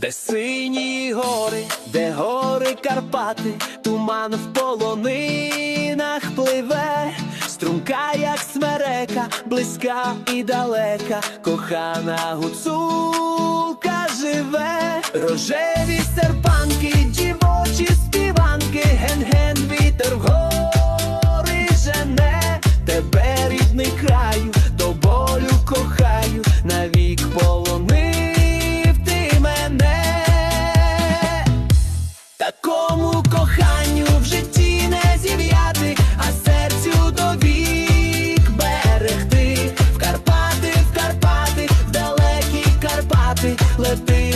Де сині гори, де гори Карпати, туман в полонинах пливе, струмка, як смерека, близька і далека, кохана гуцулка живе, рожеві серпанки,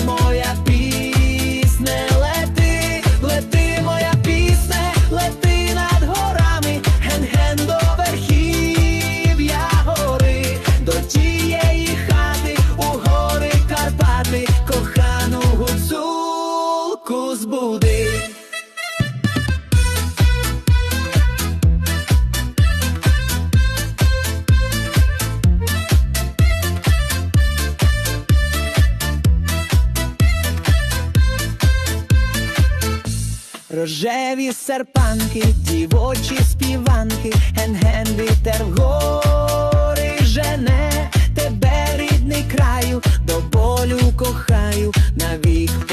моя пісне, лети, лети моя пісне, лети над горами, ген-ген до верхів'я гори, до тієї хати у гори Карпати, кохану гуцулку збуди. Рожеві серпанки, дівочі співанки, ген-ген вітер гори жене, тебе рідний краю, до болю кохаю, навік